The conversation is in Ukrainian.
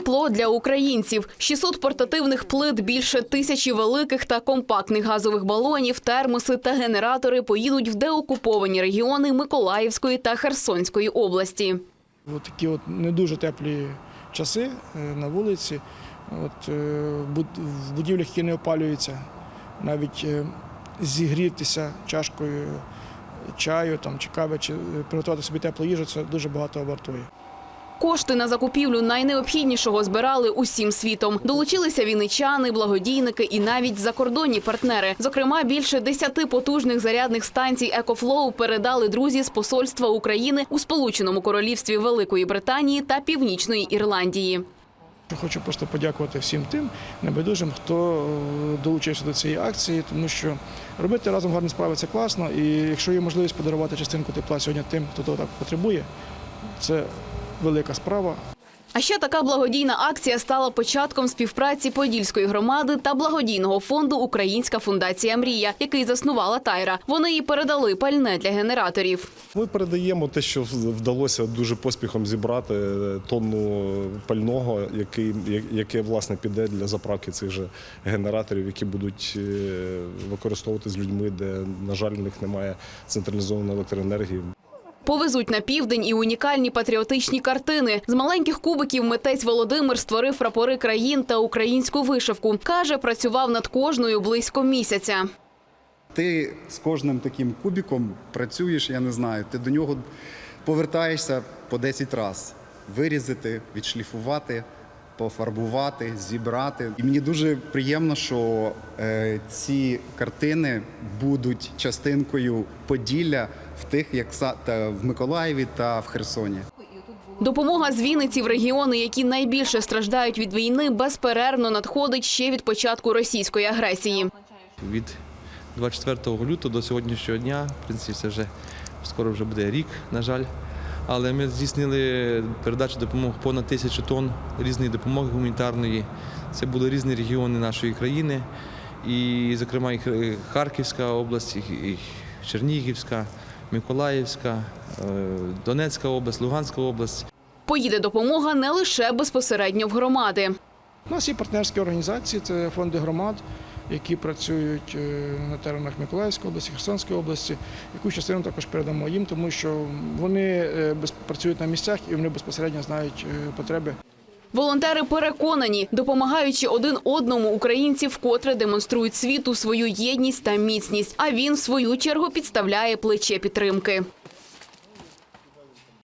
Тепло для українців. 600 портативних плит, більше тисячі великих та компактних газових балонів, термоси та генератори поїдуть в деокуповані регіони Миколаївської та Херсонської області. От такі от не дуже теплі часи е, на вулиці. От, е, в будівлях, які не опалюються, навіть е, зігрітися чашкою чаю там, чи кави, чи приготувати собі теплу їжу, це дуже багато вартує. Кошти на закупівлю найнеобхіднішого збирали усім світом. Долучилися вінничани, благодійники і навіть закордонні партнери. Зокрема, більше десяти потужних зарядних станцій «Екофлоу» передали друзі з посольства України у Сполученому Королівстві Великої Британії та Північної Ірландії. Хочу просто подякувати всім тим небайдужим, хто е, долучився до цієї акції, тому що робити разом гарні справи це класно. І якщо є можливість подарувати частинку тепла сьогодні тим, хто того так потребує, це велика справа. А ще така благодійна акція стала початком співпраці Подільської громади та благодійного фонду Українська фундація Мрія, який заснувала Тайра. Вони їй передали пальне для генераторів. Ми передаємо те, що вдалося дуже поспіхом зібрати е, тонну пального, який, яке власне піде для заправки цих же генераторів, які будуть е, використовувати з людьми, де, на жаль, в них немає централізованої електроенергії. Повезуть на південь і унікальні патріотичні картини. З маленьких кубиків митець Володимир створив прапори країн та українську вишивку. Каже, працював над кожною близько місяця. Ти з кожним таким кубіком працюєш, я не знаю, ти до нього повертаєшся по 10 разів. Вирізати, відшліфувати, пофарбувати, зібрати. І мені дуже приємно, що е, ці картини будуть частинкою Поділля в тих, як в Миколаєві та в Херсоні. Допомога з Вінниці в регіони, які найбільше страждають від війни, безперервно надходить ще від початку російської агресії. від 24 лютого до сьогоднішнього дня. В принципі, це вже скоро вже буде рік, на жаль. Але ми здійснили передачу допомоги понад тисячу тонн різної допомоги гуманітарної. Це були різні регіони нашої країни, і, зокрема, і Харківська область, і- і Чернігівська, Миколаївська, е, Донецька область, Луганська область. Поїде допомога не лише безпосередньо в громади. У нас є партнерські організації, це фонди громад, які працюють е, на теренах Миколаївської області, Херсонської області. Яку частину також передамо їм, тому що вони е, працюють на місцях і вони безпосередньо знають потреби. Волонтери переконані, допомагаючи один одному, українці вкотре демонструють світу свою єдність та міцність. А він, в свою чергу, підставляє плече підтримки.